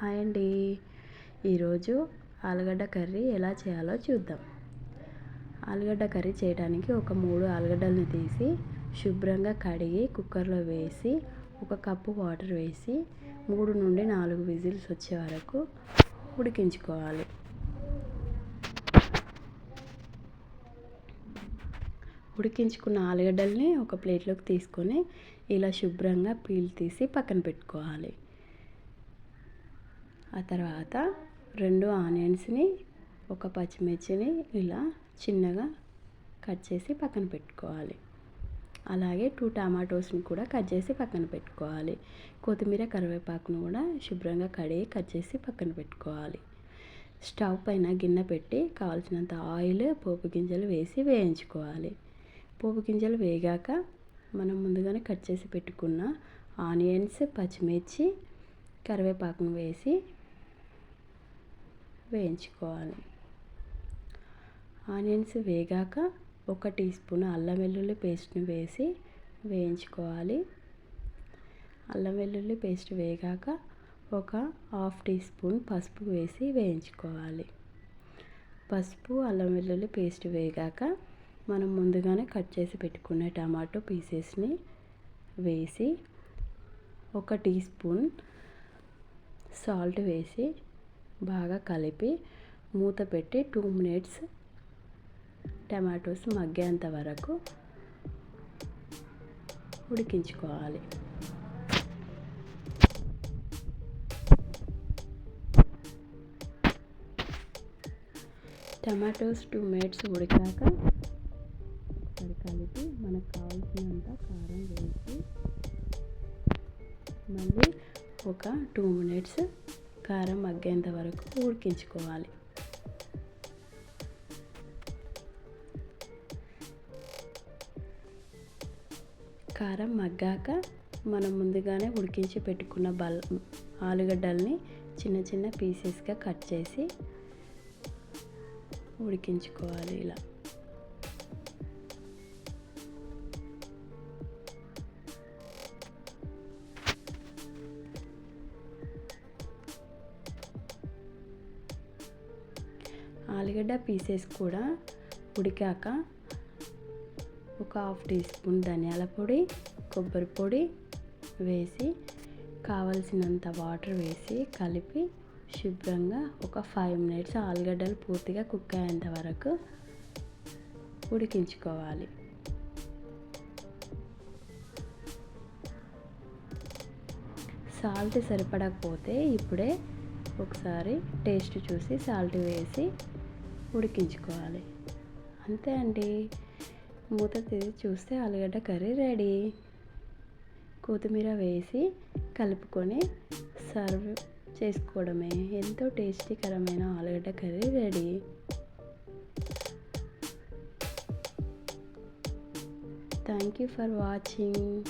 Hi అండి. ఈరోజు ఆలుగడ్డ కర్రీ ఎలా చేయాలో చూద్దాం. ఆలుగడ్డ కర్రీ చేయడానికి ఒక మూడు ఆలుగడ్డలను తీసి శుభ్రంగా కడిగి కుక్కర్లో వేసి ఒక కప్పు వాటర్ వేసి మూడు నుండి నాలుగు విజిల్స్ వచ్చే వరకు ఉడికించుకోవాలి. ఉడికించుకున్న ఆలుగడ్డల్ని ఒక ప్లేట్లోకి తీసుకొని ఇలా శుభ్రంగా పీల్ తీసి పక్కన పెట్టుకోవాలి. ఆ తర్వాత రెండు ఆనియన్స్ని ఒక పచ్చిమిర్చిని ఇలా చిన్నగా కట్ చేసి పక్కన పెట్టుకోవాలి. అలాగే టూ టమాటోస్ని కూడా కట్ చేసి పక్కన పెట్టుకోవాలి. కొత్తిమీర కరివేపాకును కూడా శుభ్రంగా కడిగి కట్ చేసి పక్కన పెట్టుకోవాలి. స్టవ్ పైన గిన్నె పెట్టి కావాల్సినంత ఆయిల్ పోపు గింజలు వేసి వేయించుకోవాలి. పోపు గింజలు వేగాక మనం ముందుగానే కట్ చేసి పెట్టుకున్న ఆనియన్స్ పచ్చిమిర్చి కరివేపాకును వేసి వేయించుకోవాలి. ఆనియన్స్ వేగాక ఒక టీ స్పూన్ అల్లం వెల్లుల్లి పేస్ట్ని వేసి వేయించుకోవాలి. అల్లం వెల్లుల్లి పేస్ట్ వేగాక ఒక హాఫ్ టీ స్పూన్ పసుపు వేసి వేయించుకోవాలి. పసుపు అల్లం వెల్లుల్లి పేస్ట్ వేగాక మనం ముందుగానే కట్ చేసి పెట్టుకున్న టమాటో పీసెస్ని వేసి ఒక టీ స్పూన్ సాల్ట్ వేసి బాగా కలిపి మూత పెట్టి టూ మినిట్స్ టమాటోస్ మగ్గేంత వరకు ఉడికించుకోవాలి. టమాటోస్ టూ మినిట్స్ ఉడికాక ఒకసారి కలిపి మనకు కావాల్సినంత కారం వేసి మళ్ళీ ఒక టూ మినిట్స్ కారం మగ్గేంత వరకు ఉడికించుకోవాలి కారం మగ్గాక మనం ముందుగానే ఉడికించి పెట్టుకున్న బల్ ఆలుగడ్డల్ని చిన్న చిన్న పీసెస్గా కట్ చేసి ఉడికించుకోవాలి ఇలా. ఆలుగడ్డ పీసెస్ కూడా ఉడికాక ఒక హాఫ్ టీ స్పూన్ ధనియాల పొడి కొబ్బరి పొడి వేసి కావలసినంత వాటర్ వేసి కలిపి శుభ్రంగా ఒక ఫైవ్ మినిట్స్ ఆలుగడ్డలు పూర్తిగా కుక్ అయ్యేంత వరకు ఉడికించుకోవాలి. సాల్ట్ సరిపడకపోతే ఇప్పుడే ఒకసారి టేస్ట్ చూసి సాల్ట్ వేసి ఉడికించుకోవాలి. అంతే అండి. మూత తీసి చూస్తే ఆలుగడ్డ కర్రీ రెడీ. కొత్తిమీర వేసి కలుపుకొని సర్వ్ చేసుకోవడమే. ఎంతో టేస్టీకరమైన ఆలుగడ్డ curry ready. Thank you for watching